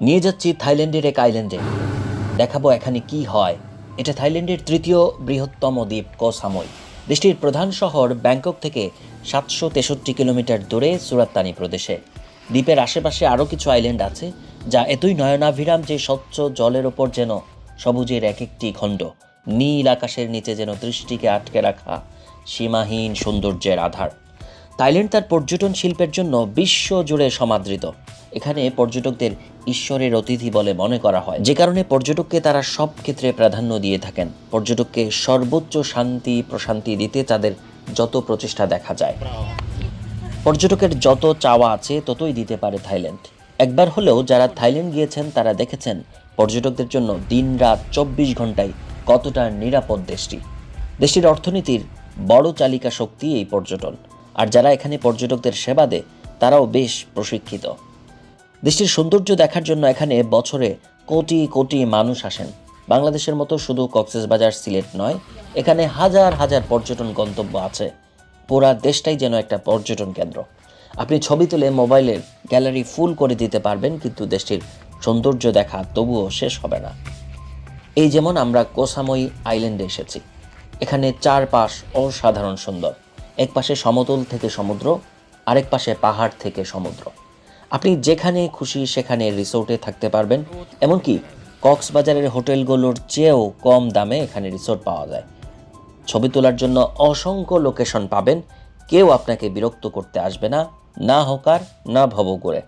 নিয়ে যাচ্ছি থাইল্যান্ডের এক আইল্যান্ডে। দেখাবো এখানে কি হয়। এটা থাইল্যান্ডের তৃতীয় বৃহত্তম দ্বীপ কোসামই দেশটির প্রধান শহর ব্যাংকক থেকে সাতশো তেষট্টি কিলোমিটার দূরে সুরাত্তানি প্রদেশে। দ্বীপের আশেপাশে আরও কিছু আইল্যান্ড আছে, যা এতই নয়নাভিরাম যে স্বচ্ছ জলের ওপর যেন সবুজের এক একটি খণ্ড, নীল আকাশের নিচে যেন দৃষ্টিকে আটকে রাখা সীমাহীন সৌন্দর্যের আধার। থাইল্যান্ড তার পর্যটন শিল্পের জন্য বিশ্ব জুড়ে সমাদৃত। এখানে পর্যটকদের ঈশ্বরের অতিথি বলে মনে করা হয়। যে কারণে পর্যটককে তারা সব ক্ষেত্রে প্রাধান্য দিয়ে থাকেন। পর্যটককে সর্বোচ্চ শান্তি, প্রশান্তি দিতে তাদের যত প্রচেষ্টা দেখা যায়। পর্যটকের যত চাওয়া আছে ততই দিতে পারে থাইল্যান্ড। একবার হলেও যারা থাইল্যান্ড গিয়েছেন, তারা দেখেছেন পর্যটকদের জন্য দিনরাত চব্বিশ ঘন্টায় কতটা নিরাপদ দেশটি। দেশটির অর্থনীতির বড় চালিকা শক্তি এই পর্যটন। আর যারা এখানে পর্যটকদের সেবা দেয়, তারাও বেশ প্রশিক্ষিত। দেশটির সৌন্দর্য দেখার জন্য এখানে বছরে কোটি কোটি মানুষ আসেন। বাংলাদেশের মতো শুধু কক্সবাজার সিলেট নয়, এখানে হাজার হাজার পর্যটন গন্তব্য আছে। পুরা দেশটাই যেন একটা পর্যটন কেন্দ্র। আপনি ছবি তুলে মোবাইলের গ্যালারি ফুল করে দিতে পারবেন, কিন্তু দেশটির সৌন্দর্য দেখা তবুও শেষ হবে না। এই যেমন আমরা কোসামই আইল্যান্ডে এসেছি। এখানে চারপাশ অসাধারণ সুন্দর। এক পাশে সমতল থেকে সমুদ্র, আরেক পাশে পাহাড় থেকে সমুদ্র। আপনি যেখানে খুশি সেখানে রিসোর্টে থাকতে পারবেন, এমনকি কক্সবাজারের হোটেলগুলোর চেয়েও কম দামে এখানে রিসোর্ট পাওয়া যায়। ছবি তোলার জন্য অসংখ্য লোকেশন পাবেন, কেউ আপনাকে বিরক্ত করতে আসবে না না হকার, না ভব করে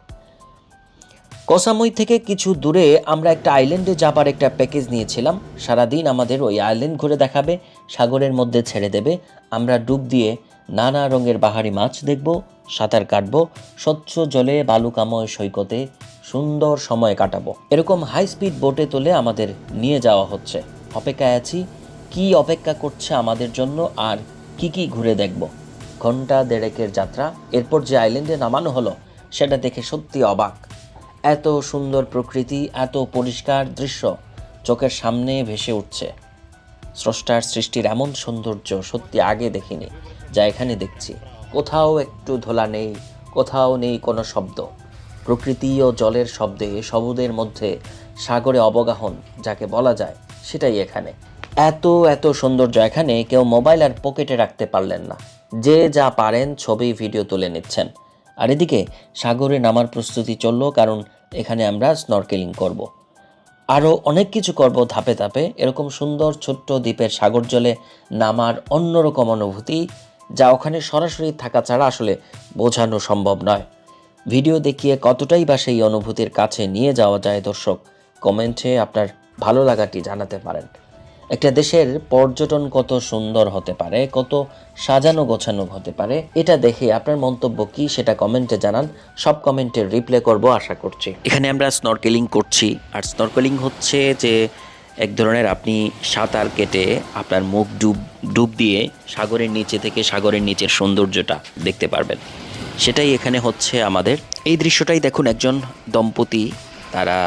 কোসামই থেকে কিছু দূরে আমরা একটা আইল্যান্ডে যাবার একটা প্যাকেজ নিয়েছিলাম। সারাদিন আমাদের ওই আইল্যান্ড ঘুরে দেখাবে, সাগরের মধ্যে ছেড়ে দেবে, আমরা ডুব দিয়ে নানা রঙের বাহারি মাছ দেখব, সাঁতার কাটবো, স্বচ্ছ জলে বালুকাময় সৈকতে সুন্দর সময় কাটাবো। এরকম হাই স্পিড বোটে তুলে আমাদের নিয়ে যাওয়া হচ্ছে। অপেক্ষায় আছি, কি অপেক্ষা করছে আমাদের জন্য আর কি কি ঘুরে দেখব। ঘণ্টা দেড়েকের যাত্রা, এরপর যে আইল্যান্ডে নামানো হলো, সেটা দেখে সত্যি অবাক। এত সুন্দর প্রকৃতি, এত পরিষ্কার দৃশ্য চোখের সামনে ভেসে উঠছে। স্রষ্টার সৃষ্টির এমন সৌন্দর্য সত্যি আগে দেখিনি, যা এখানে দেখছি। কোথাও একটু ধোলা নেই, কোথাও নেই কোনো শব্দ। প্রকৃতি ও জলের শব্দে সবুদের মধ্যে সাগরে অবগাহন, যাকে বলা যায়, সেটাই এখানে। এত এত সৌন্দর্য এখানে কেউ মোবাইল আর পকেটে রাখতে পারলেন না। যে যা পারেন ছবি, ভিডিও তুলে নিচ্ছেন। আর এদিকে সাগরে নামার প্রস্তুতি চলল, কারণ এখানে আমরা স্নরকেলিং করব। আরও অনেক কিছু করব ধাপে ধাপে। এরকম সুন্দর ছোট্ট দ্বীপের সাগর জলে নামার অন্যরকম অনুভূতি যা ওখানে সরাসরি থাকা ছাড়া আসলে বোঝানো সম্ভব নয়। ভিডিও দেখিয়ে কতটাই বা সেই অনুভূতির কাছে নিয়ে যাওয়া যায় দর্শক, কমেন্টে আপনার ভালো লাগাটি জানাতে পারেন। একটা দেশের পর্যটন কত সুন্দর হতে পারে, কত সাজানো গোছানো হতে পারে, এটা দেখে আপনার মন্তব্য কি সেটা কমেন্টে জানান। সব কমেন্টে রিপ্লে করব আশা করছি। এখানে আমরা স্নরকেলিং করছি, আর স্নরকেলিং হচ্ছে যে এক ধরনের আপনি সাঁতার কেটে আপনার মুখ ডুব ডুব দিয়ে সাগরের নিচে থেকে সাগরের নিচের সৌন্দর্যটা দেখতে পারবেন। সেটাই এখানে হচ্ছে আমাদের। এই দৃশ্যটাই দেখুন একজন দম্পতি, তারা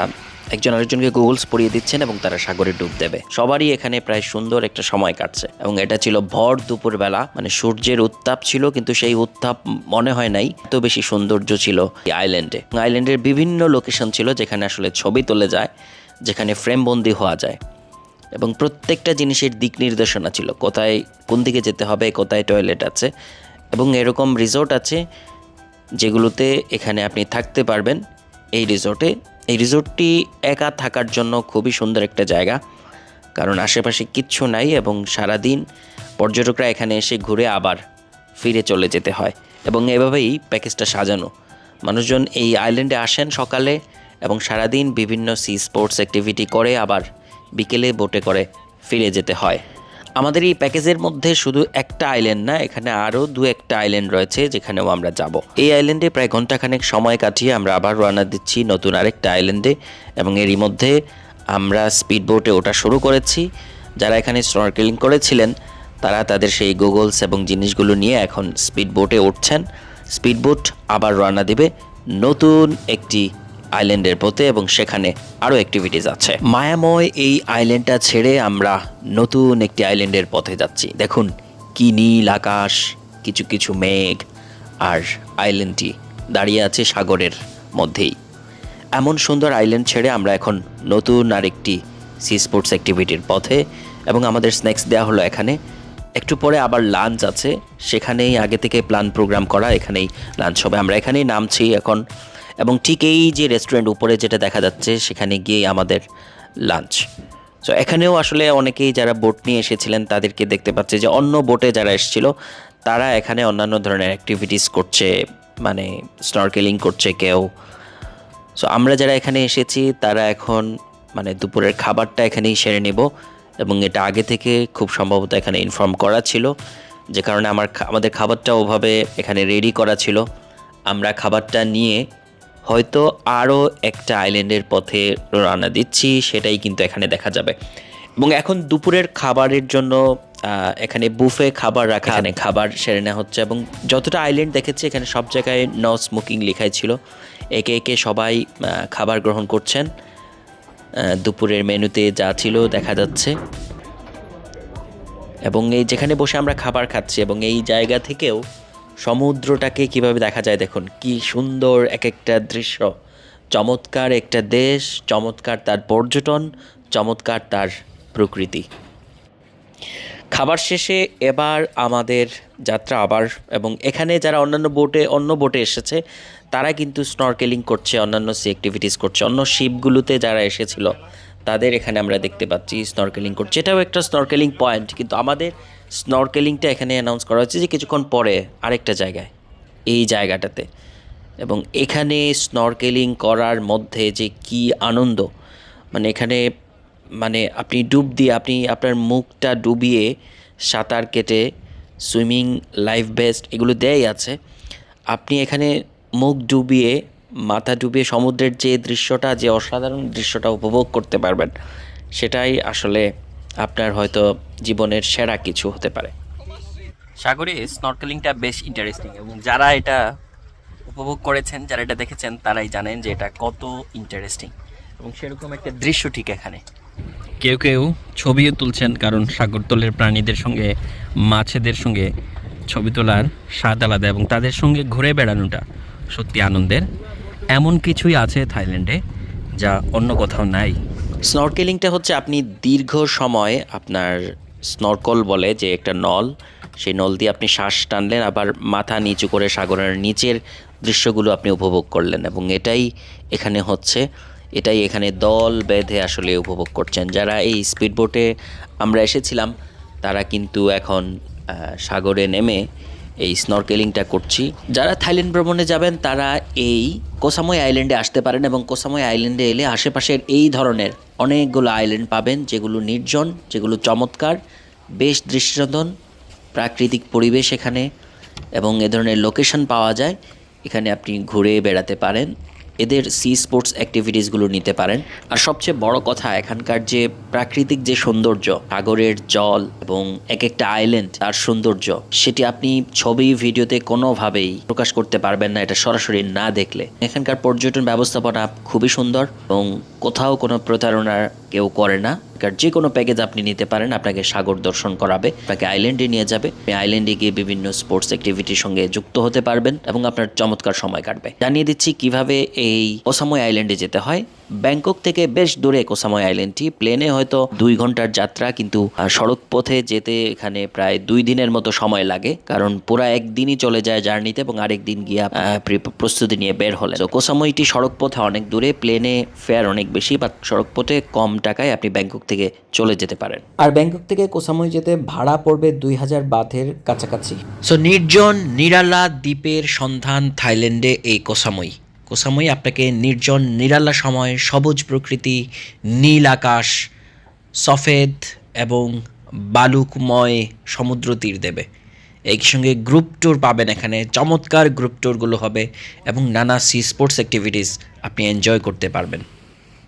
একজন আরেকজনকে গুগলস পরিয়ে দিচ্ছেন এবং তারা সাগরে ডুব দেবে। সবারই এখানে প্রায় সুন্দর একটা সময় কাটছে। এবং এটা ছিল ভর দুপুরবেলা মানে সূর্যের উত্তাপ ছিল, কিন্তু সেই উত্তাপ মনে হয় নাই এত বেশি সৌন্দর্য ছিল এই আইল্যান্ডে আইল্যান্ডের বিভিন্ন লোকেশন ছিল যেখানে আসলে ছবি তোলে যায়, যেখানে ফ্রেমবন্দি হওয়া যায়। এবং প্রত্যেকটা জিনিসের দিক নির্দেশনা ছিল, কোথায় কোন দিকে যেতে হবে, কোথায় টয়লেট আছে। এবং এরকম রিসোর্ট আছে, যেগুলোতে এখানে আপনি থাকতে পারবেন, এই রিসোর্টে এই রিসোর্টটি একা থাকার জন্য খুবই সুন্দর একটা জায়গা, কারণ আশেপাশে কিচ্ছু নাই এবং সারাদিন পর্যটকরা এখানে এসে ঘুরে আবার ফিরে চলে যেতে হয়। এবং এভাবেই প্যাকেজটা সাজানো। মানুষজন এই আইল্যান্ডে আসেন সকালে এবং সারাদিন বিভিন্ন সি স্পোর্টস অ্যাক্টিভিটি করে আবার বিকেলে বোটে করে ফিরে যেতে হয়। আমাদের এই প্যাকেজের মধ্যে শুধু একটা আইল্যান্ড না, এখানে আরও দু একটা আইল্যান্ড রয়েছে যেখানেও আমরা যাব। এই আইল্যান্ডে প্রায় ঘন্টাখানেক সময় কাটিয়ে আমরা আবার রওনা দিচ্ছি নতুন আরেকটা আইল্যান্ডে এবং এরই মধ্যে আমরা স্পিড বোটে ওঠা শুরু করেছি। যারা এখানে স্নরকেলিং করেছিলেন, তারা তাদের সেই গুগলস এবং জিনিসগুলো নিয়ে এখন স্পিড বোটে উঠছেন। স্পিড বোট আবার রওনা দেবে নতুন একটি আইল্যান্ডের পথে এবং সেখানে আরও অ্যাক্টিভিটিস আছে। মায়াময় এই আইল্যান্ডটা ছেড়ে আমরা নতুন একটি আইল্যান্ডের পথে যাচ্ছি। দেখুন, কি নীল আকাশ, কিছু কিছু মেঘ, আর আইল্যান্ডটি দাঁড়িয়ে আছে সাগরের মধ্যেই। এমন সুন্দর আইল্যান্ড ছেড়ে আমরা এখন নতুন আরেকটি সি স্পোর্টস অ্যাক্টিভিটির পথে এবং আমাদের স্ন্যাক্স দেওয়া হলো এখানে। একটু পরে আবার লাঞ্চ আছে। সেখানেই আগে থেকে প্ল্যান প্রোগ্রাম করা, এখানেই লাঞ্চ হবে। আমরা এখানেই নামছি এখন। এবং ঠিক এই যে রেস্টুরেন্ট উপরে যেটা দেখা যাচ্ছে, সেখানে গিয়ে আমাদের লাঞ্চ সো এখানেও আসলে অনেকেই যারা বোট নিয়ে এসেছিলেন, তাদেরকে দেখতে পাচ্ছি যে অন্য বোটে যারা এসেছিল, তারা এখানে অন্যান্য ধরনের অ্যাক্টিভিটিস করছে মানে স্নরকেলিং করছে কেউ। সো আমরা যারা এখানে এসেছি, তারা এখন মানে দুপুরের খাবারটা এখানেই সেরে নেব এবং এটা আগে থেকে খুব সম্ভবত এখানে ইনফর্ম করা ছিল। যে কারণে আমার আমাদের খাবারটা ওভাবে এখানে রেডি করা ছিল। আমরা খাবারটা নিয়ে হয়তো আরও একটা আইল্যান্ডের পথে রওনা দিচ্ছি সেটাই কিন্তু এখানে দেখা যাবে। এবং এখন দুপুরের খাবারের জন্য এখানে বুফে খাবার রাখা এখানে খাবার সেরে নেওয়া হচ্ছে। এবং যতটা আইল্যান্ড দেখেছি এখানে সব জায়গায় নো স্মোকিং লেখাই ছিল। একে একে সবাই খাবার গ্রহণ করছেন। দুপুরের মেনুতে যা ছিল দেখা যাচ্ছে। এবং এই যেখানে বসে আমরা খাবার খাচ্ছি এবং এই জায়গা থেকেও সমুদ্রটাকে কীভাবে দেখা যায় দেখুন। কি সুন্দর এক একটা দৃশ্য। চমৎকার একটা দেশ, চমৎকার তার পর্যটন, চমৎকার তার প্রকৃতি। খাবার শেষে এবার আমাদের যাত্রা আবার এবং এখানে যারা অন্যান্য বোটে অন্য বোটে এসেছে, তারা কিন্তু স্নরকেলিং করছে, অন্যান্য সি অ্যাক্টিভিটিস করছে। অন্য শিপগুলোতে যারা এসেছিল, তাদের এখানে আমরা দেখতে পাচ্ছি স্নরকেলিং করছে। এটাও একটা স্নরকেলিং পয়েন্ট কিন্তু আমাদের স্নরকেলিংটা এখানে অ্যানাউন্স করা হচ্ছে যে কিছুক্ষণ পরে আরেকটা জায়গায়, এই জায়গাটাতে। এবং এখানে স্নরকেলিং করার মধ্যে যে কি আনন্দ মানে এখানে মানে আপনি ডুব দিয়ে, আপনি আপনার মুখটা ডুবিয়ে সাঁতার কেটে, সুইমিং, লাইফ বেস্ট এগুলো দেয়াই আছে। আপনি এখানে মুখ ডুবিয়ে, মাথা ডুবিয়ে সমুদ্রের যে দৃশ্যটা, যে অসাধারণ দৃশ্যটা উপভোগ করতে পারবেন, সেটাই আসলে আপনার হয়তো জীবনের সেরা কিছু হতে পারে। সাগরে স্নরকেলিংটা বেশ ইন্টারেস্টিং এবং যারা এটা উপভোগ করেছেন যারা এটা দেখেছেন তারাই জানেন যে এটা কত ইন্টারেস্টিং এবং সেরকম একটা দৃশ্য ঠিক এখানে। কেউ কেউ ছবিও তুলছেন কারণ সাগরতলের প্রাণীদের সঙ্গে মাছেদের সঙ্গে ছবি তোলার স্বাদ আলাদা এবং তাদের সঙ্গে ঘুরে বেড়ানোটা সত্যি আনন্দের। এমন কিছুই আছে থাইল্যান্ডে যা অন্য কোথাও নাই। স্নরকেলিংটা হচ্ছে আপনি দীর্ঘ সময় আপনার স্নরকল বলে যে একটা নল, সেই নল দিয়ে আপনি শ্বাস টানলেন, আবার মাথা নিচু করে সাগরের নিচের দৃশ্যগুলো আপনি উপভোগ করলেন এবং এটাই এখানে হচ্ছে, এটাই এখানে দল বেঁধে আসলে উপভোগ করছেন। যারা এই স্পিডবোটে আমরা এসেছিলাম, তারা কিন্তু এখন সাগরে নেমে এই স্নরকেলিংটা করছি। যারা থাইল্যান্ড ভ্রমণে যাবেন, তারা এই কোসাময় আইল্যান্ডে আসতে পারেন এবং কোসাময় আইল্যান্ডে এলে আশেপাশের এই ধরনের অনেকগুলো আইল্যান্ড পাবেন, যেগুলো নির্জন, যেগুলো চমৎকার, বেশ দৃষ্টিনন্দন, প্রাকৃতিক পরিবেশ এখানে এবং এ ধরনের লোকেশন পাওয়া যায়। এখানে আপনি ঘুরে বেড়াতে পারেন। এদের সি স্পোর্টস অ্যাক্টিভিটিসগুলো নিতে পারেন। আর সবচেয়ে বড় কথা, এখানকার যে প্রাকৃতিক যে সৌন্দর্য, সাগরের জল এবং এক একটা আইল্যান্ড তার সৌন্দর্য, সেটি আপনি ছবি, ভিডিওতে কোনোভাবেই প্রকাশ করতে পারবেন না, এটা সরাসরি না দেখলে। এখানকার পর্যটন ব্যবস্থাপনা খুবই সুন্দর এবং কোথাও কোনো প্রতারণার কেউ করে না। এখানকার যে কোনো প্যাকেজ আপনি নিতে পারেন, আপনাকে সাগর দর্শন করাবে, আপনাকে আইল্যান্ডে নিয়ে যাবে আইল্যান্ডে গিয়ে বিভিন্ন স্পোর্টস অ্যাক্টিভিটির সঙ্গে যুক্ত হতে পারবেন এবং আপনার চমৎকার সময় কাটবে। জানিয়ে দিচ্ছি কীভাবে এই অসময় আইল্যান্ডে যেতে হয়। ব্যাংকক থেকে বেশ দূরে কোসাময় আইল্যান্ডটি। প্লেনে হয়তো দুই ঘণ্টার যাত্রা কিন্তু সড়ক পথে যেতে এখানে প্রায় দুই দিনের মতো সময় লাগে কারণ পুরা একদিনই চলে যায় জার্নিতে এবং আরেক দিন গিয়া প্রস্তুতি নিয়ে বের হলে। তো কোসাময়টি সড়ক পথে অনেক দূরে প্লেনে ফেয়ার অনেক বেশি বা সড়ক পথে কম টাকায় আপনি ব্যাংকক থেকে চলে যেতে পারেন। আর ব্যাংকক থেকে কোসাময় যেতে ভাড়া পড়বে দুই হাজার বাথের কাছাকাছি। সো নির্জন নিরালা দ্বীপের সন্ধান থাইল্যান্ডে এই কোসাময়ী। কোসাময়ী, আপনাকে নির্জন, নিরালা সময়, সবুজ প্রকৃতি, নীল আকাশ, সফেদ এবং বালুকময় সমুদ্র তীর দেবে। একই সঙ্গে গ্রুপ ট্যুর পাবেন এখানে, চমৎকার গ্রুপ ট্যুরগুলো হবে এবং নানা সি স্পোর্টস অ্যাক্টিভিটিস আপনি এনজয় করতে পারবেন।